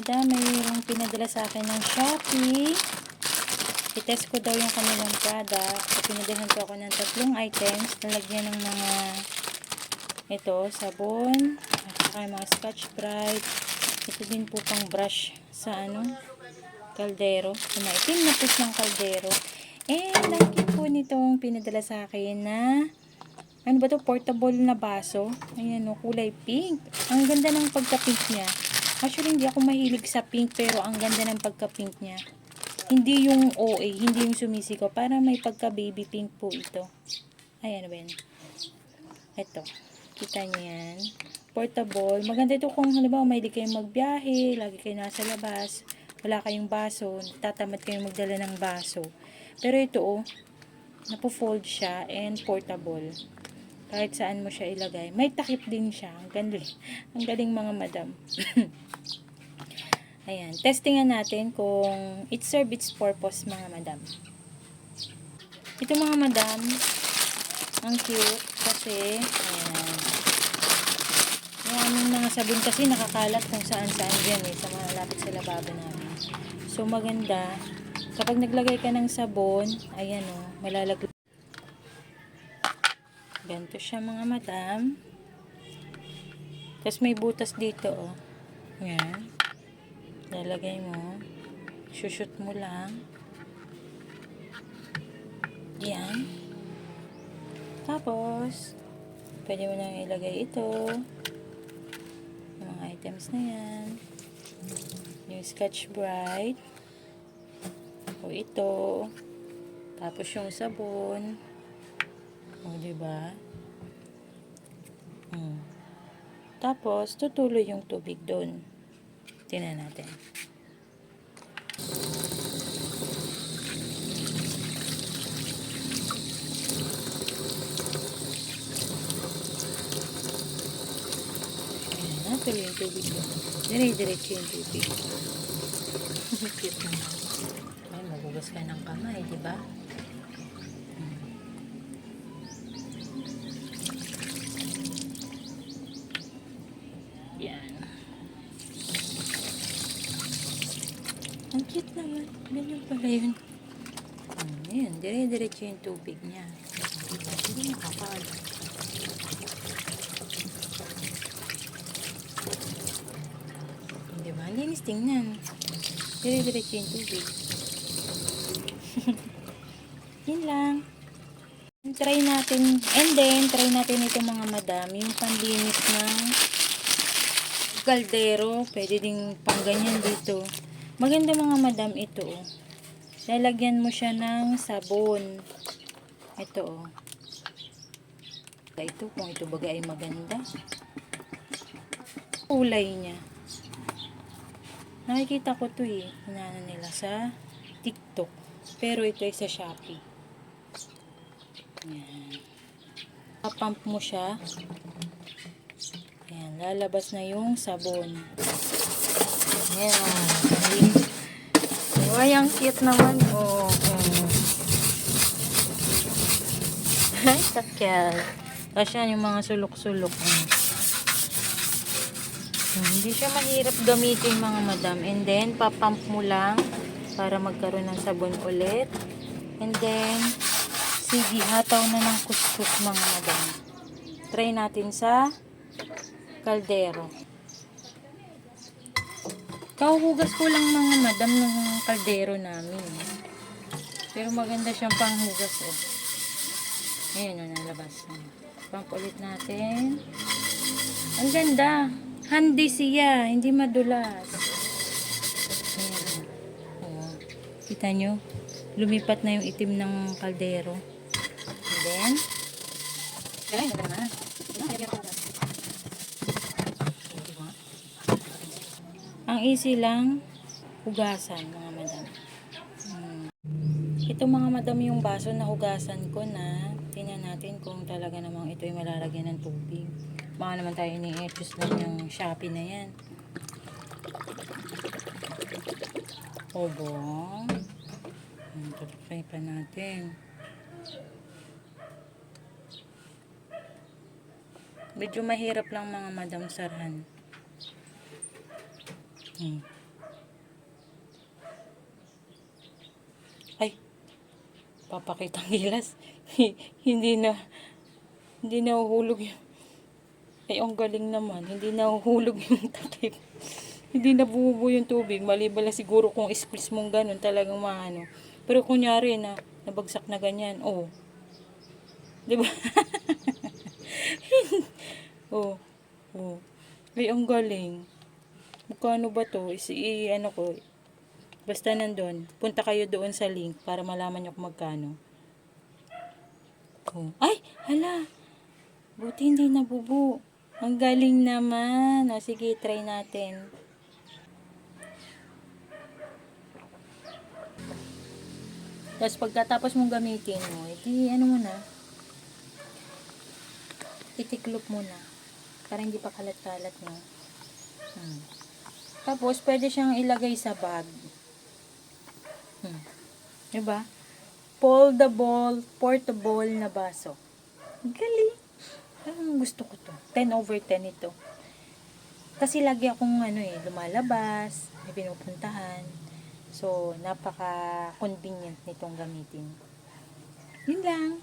madam, mayroong pinadala sa akin ng Shopee. I-test ko daw yung kanilang product. So, pinadala ko ako ng tatlong items. Nalagyan ng mga ito, sabon. At saka mga scotch brite. Ito din po pang brush sa ano, kaldero. So, maitim na push ng kaldero. And, nakikita po nitong pinadala sa akin na ano ba to? Portable na baso. Ayan o, kulay pink. Ang ganda ng pagka-pink niya. Actually, hindi ako mahilig sa pink, pero ang ganda ng pagka-pink niya. Hindi yung OA, hindi yung sumisiko. Para may pagka-baby pink po ito. Ayan ba? Ito. Kita niyo yan. Portable. Maganda ito kung halimbawa mahilig kayong magbiyahe, lagi kayo nasa labas, wala kayong baso, tatamad kayong magdala ng baso. Pero ito oh, napo-fold siya and portable. Kahit saan mo siya ilagay. May takip din siya. Ang galing. Ang galing mga madam. Ayan. Testingan natin kung it serve its purpose mga madam. Ito mga madam, ang cute kasi ayan. Yung aming mga sabon kasi nakakalat kung saan saan dyan eh, sa mga lapit sa lababo namin. So maganda, kapag naglagay ka ng sabon, ayan o, malalaglag. Ganito siya mga madam. Tapos may butas dito oh. Ayan. Lalagay mo. Shushoot mo lang. Yan. Tapos, pwede mo nang ilagay ito. Mga items na yan. Yung Scotch Brite. O ito. Tapos yung sabon. O, diba? Hmm. Tapos, tutuloy yung tubig doon. Tingnan natin. Ayan na, tuloy yung tubig doon. Dire-diretso yung tubig. Cute naman. Ay, magugas ka ng kamay, di ba? Naman. Ganyan pala yun. Hmm, yan. Dire-diretso yung tubig niya. Hindi makapal. Di ba? Ang linis tingnan. Dire-diretso yung tubig. Yun lang. Try natin. And then, try natin ito mga madam. Yung panlinis ng kaldero. Pwede ding pang ganyan dito. Maganda mga madam ito. Oh. Lalagyan mo siya ng sabon. Ito oh. Ito kung ito baga ay maganda. Kulay niya. Nakikita ko to eh. Hinana nila sa TikTok. Pero ito ay sa Shopee. Yan. Papump mo siya. Ayan, lalabas na yung sabon. Ayan. Ay, ang cute naman. Oh. Ay, takyal. Tapos yan, yung mga sulok-sulok. Hmm, Hindi siya mahirap gamitin mga madam. And then, papump mo lang para magkaroon ng sabon ulit. And then, sige, hataw na ng kuskus mga madam. Try natin sa kaldero. Kauhugas ko lang mga madam ng kaldero namin. Pero maganda siyang panghugas oh. Ayan o, nalabas. Pump ulit natin. Ang ganda. Handy siya. Hindi madulas. Ayan. Oh. Kita nyo? Lumipat na yung itim ng kaldero. And then, ay, ano naman. Ang easy lang, hugasan mga madam. Hmm. Ito mga madam yung baso na hugasan ko na tingnan natin kung talaga namang ito ay malalagyan ng tubig. Baka naman tayo ini-etchus lang yung Shopee na yan. Obo. Hmm, Try pa natin. Medyo mahirap lang mga madam sarhan. Hmm. Ay, papakitang gilas. hindi na, hindi na uhulog yung, ay, ang galing naman. Hindi na uhulog yung takip. hindi na bububo yung tubig. Mali bala siguro kung isplis mong ganun talagang maano. Pero kunyari na, nabagsak na ganyan. Oo. Oh. Diba? Oo. oh. Oh. Ay, ang galing. Magkano ba to? Is, i, ano ko, basta nandun. Punta kayo doon sa link para malaman nyo kung magkano. Oh. Ay, hala. Buti hindi nabubo. Ang galing naman. O, sige, try natin. Tapos pagkatapos mong gamitin mo, edi ano mo na, itiklop mo na. Para hindi pa kalat-kalat no. Tapos, pwede siyang ilagay sa bag. Hmm. Diba? Foldable, portable na baso. Ang Galing. Parang gusto ko to. 10 over 10 ito. Kasi lagi akong ano eh, lumalabas, may pinupuntahan. So, napaka-convenient nitong gamitin. Yun lang.